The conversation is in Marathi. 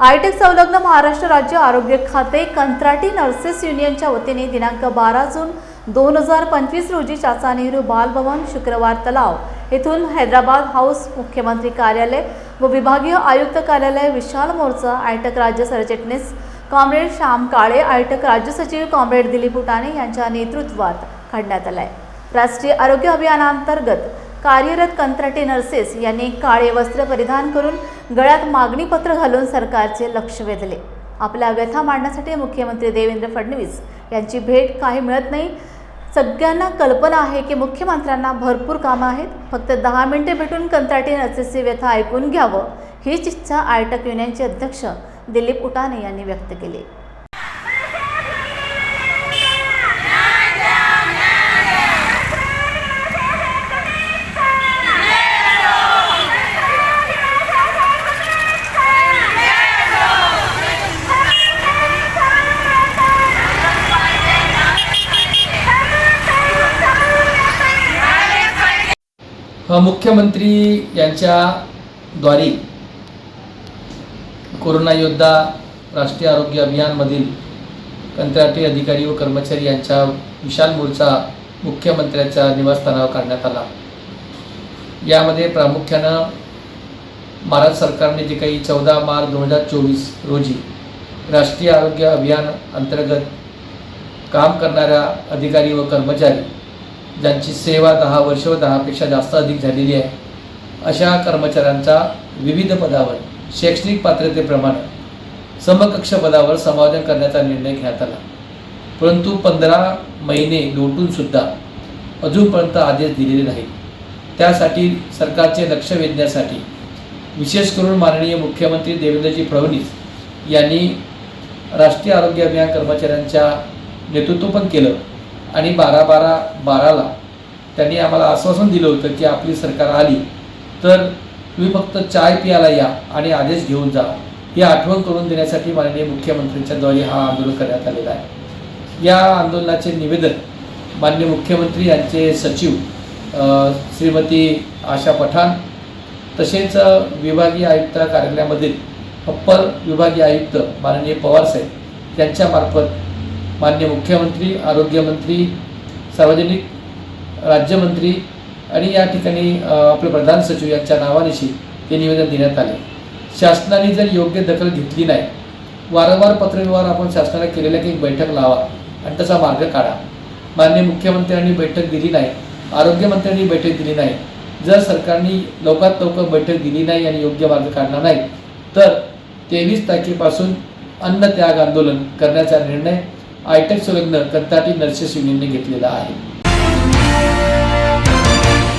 आयटेक संलग्न महाराष्ट्र राज्य आरोग्य खाते कंत्राटी नर्सेस युनियनच्या वतीने दिनांक बारा जून दोन हजार पंचवीस रोजी चाचा नेहरू बालभवन शुक्रवार तलाव येथून हैदराबाद हाऊस मुख्यमंत्री कार्यालय व विभागीय आयुक्त कार्यालय विशाल मोर्चा आयटक राज्य सरचिटणीस कॉम्रेड श्याम काळे आयटक राज्य सचिव कॉम्रेड दिलीप उटाणे यांच्या नेतृत्वात काढण्यात आलाय. राष्ट्रीय आरोग्य अभियानांतर्गत कार्यरत कंत्राटी नर्सेस यांनी काळे वस्त्र परिधान करून गळ्यात मागणीपत्र घालून सरकारचे लक्ष वेधले. आपल्या व्यथा मांडण्यासाठी मुख्यमंत्री देवेंद्र फडणवीस यांची भेट काही मिळत नाही. सगळ्यांना कल्पना आहे की मुख्यमंत्र्यांना भरपूर कामं आहेत. फक्त दहा मिनिटे भेटून कंत्राटी नर्सेसची व्यथा ऐकून घ्यावं हीच इच्छा आयटक युनियनचे अध्यक्ष दिलीप उटाने यांनी व्यक्त केली. मुख्यमंत्री यांच्याद्वारे कोरोना योद्धा राष्ट्रीय आरोग्य अभियानमधील कंत्राटी अधिकारी व कर्मचारी यांच्या विशाल मोर्चा मुख्यमंत्र्यांच्या निवासस्थानावर काढण्यात आला. यामध्ये प्रामुख्यानं भारत सरकारने जे काही चौदा मार्च दोन हजार चोवीस रोजी राष्ट्रीय आरोग्य अभियान अंतर्गत काम करणाऱ्या अधिकारी व कर्मचारी ज्यांची सेवा दहा वर्ष व दहापेक्षा जास्त अधिक झालेली आहे अशा कर्मचाऱ्यांचा विविध पदावर शैक्षणिक पात्रतेप्रमाणे समकक्ष पदावर समायोजन करण्याचा निर्णय घेण्यात आला. परंतु पंधरा महिने लोटूनसुद्धा अजूनपर्यंत आदेश दिलेले नाहीत. त्यासाठी सरकारचे लक्ष वेधण्यासाठी विशेष करून माननीय मुख्यमंत्री देवेंद्रजी फडणवीस यांनी राष्ट्रीय आरोग्य अभियान कर्मचाऱ्यांच्या नेतृत्व पण केलं. आणि बारा बारा बाराला त्यांनी आम्हाला आश्वासन दिलं होतं की आपली सरकार आली तर तुम्ही फक्त चाय पियाला या आणि आदेश घेऊन जा. ही आठवण करून देण्यासाठी माननीय मुख्यमंत्र्यांच्याद्वारे हा आंदोलन करण्यात आलेला आहे. या आंदोलनाचे निवेदन माननीय मुख्यमंत्री यांचे सचिव श्रीमती आशा पठाण तसेच विभागीय आयुक्त कार्यालयामधील अप्पर विभागीय आयुक्त माननीय पवारसाहेब यांच्यामार्फत मान्य मुख्यमंत्री आरोग्यमंत्री सार्वजनिक राज्यमंत्री आणि या ठिकाणी आपले प्रधान सचिव यांच्या नावानिशी हे निवेदन देण्यात आले. शासनाने जर योग्य दखल घेतली नाही वारंवार पत्रव्यवहार आपण शासनाला केलेल्या की एक बैठक लावा आणि त्याचा मार्ग काढा. मान्य मुख्यमंत्र्यांनी बैठक दिली नाही आरोग्यमंत्र्यांनी बैठक दिली नाही. जर सरकारने लवकरात लवकर बैठक दिली नाही आणि योग्य मार्ग काढला नाही तर तेवीस तारखेपासून अन्न त्याग आंदोलन करण्याचा निर्णय आयटेक संलग्न कर्ताटी नर्सेस युनियनने घेतलेला आहे.